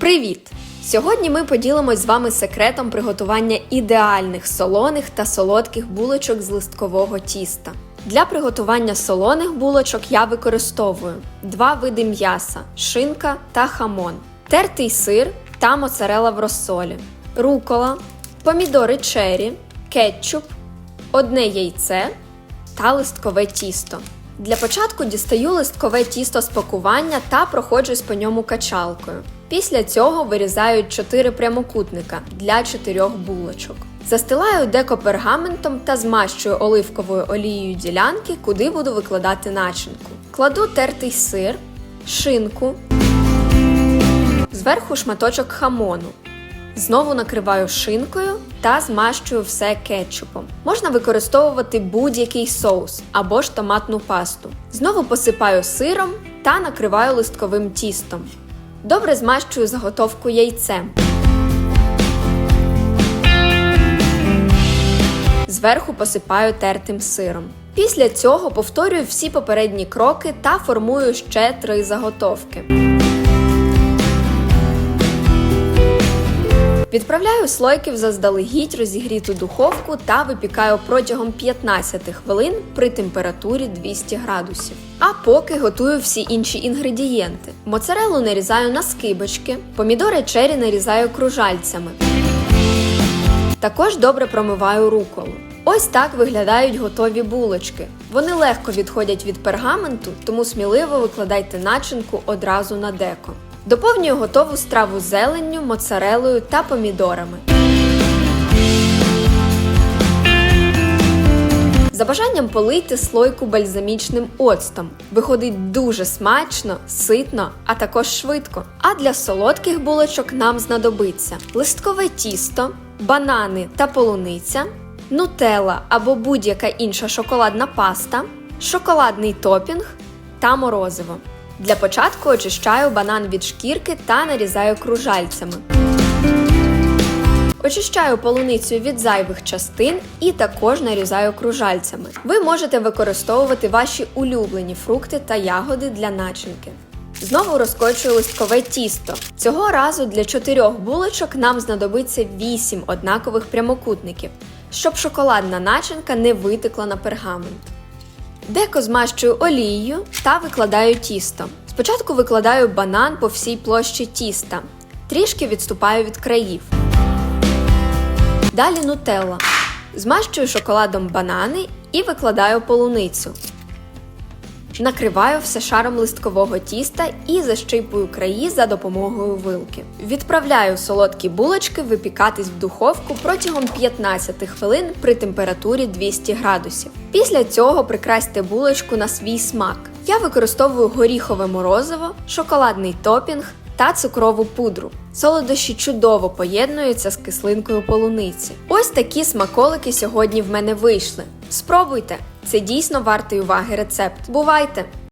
Привіт! Сьогодні ми поділимось з вами секретом приготування ідеальних солоних та солодких булочок з листкового тіста. Для приготування солоних булочок я використовую два види м'яса шинка та хамон, тертий сир та моцарела в розсолі, рукола, помідори чері, кетчуп, одне яйце та листкове тісто. Для початку дістаю листкове тісто з пакування та проходжусь по ньому качалкою. Після цього вирізаю 4 прямокутника для 4 булочок. Застилаю деко пергаментом та змащую оливковою олією ділянки, куди буду викладати начинку. Кладу тертий сир, шинку, зверху шматочок хамону. Знову накриваю шинкою та змащую все кетчупом. Можна використовувати будь-який соус або ж томатну пасту. Знову посипаю сиром та накриваю листковим тістом. Добре змащую заготовку яйцем. Зверху посипаю тертим сиром. Після цього повторюю всі попередні кроки та формую ще три заготовки. Відправляю слойки в заздалегідь розігріту духовку та випікаю протягом 15 хвилин при температурі 200 градусів. А поки готую всі інші інгредієнти. Моцарелу нарізаю на скибочки, помідори чері нарізаю кружальцями. Також добре промиваю руколу. Ось так виглядають готові булочки. Вони легко відходять від пергаменту, тому сміливо викладайте начинку одразу на деко. Доповнюю готову страву зеленню, моцарелою та помідорами. За бажанням полийте слойку бальзамічним оцтом. Виходить дуже смачно, ситно, а також швидко. А для солодких булочок нам знадобиться листкове тісто, банани та полуниця, нутелла або будь-яка інша шоколадна паста, шоколадний топінг та морозиво. Для початку очищаю банан від шкірки та нарізаю кружальцями. Очищаю полуницю від зайвих частин і також нарізаю кружальцями. Ви можете використовувати ваші улюблені фрукти та ягоди для начинки. Знову розкочую листкове тісто. Цього разу для чотирьох булочок нам знадобиться 8 однакових прямокутників, щоб шоколадна начинка не витекла на пергамент. Деко змащую олією та викладаю тісто. Спочатку викладаю банан по всій площі тіста, трішки відступаю від країв. Далі нутелла. Змащую шоколадом банани і викладаю полуницю. Накриваю все шаром листкового тіста і защипую краї за допомогою вилки. Відправляю солодкі булочки випікатись в духовку протягом 15 хвилин при температурі 200 градусів. Після цього прикрасьте булочку на свій смак. Я використовую горіхове морозиво, шоколадний топінг та цукрову пудру. Солодощі чудово поєднуються з кислинкою полуниці. Ось такі смаколики сьогодні в мене вийшли. Спробуйте! Це дійсно вартий уваги рецепт. Бувайте!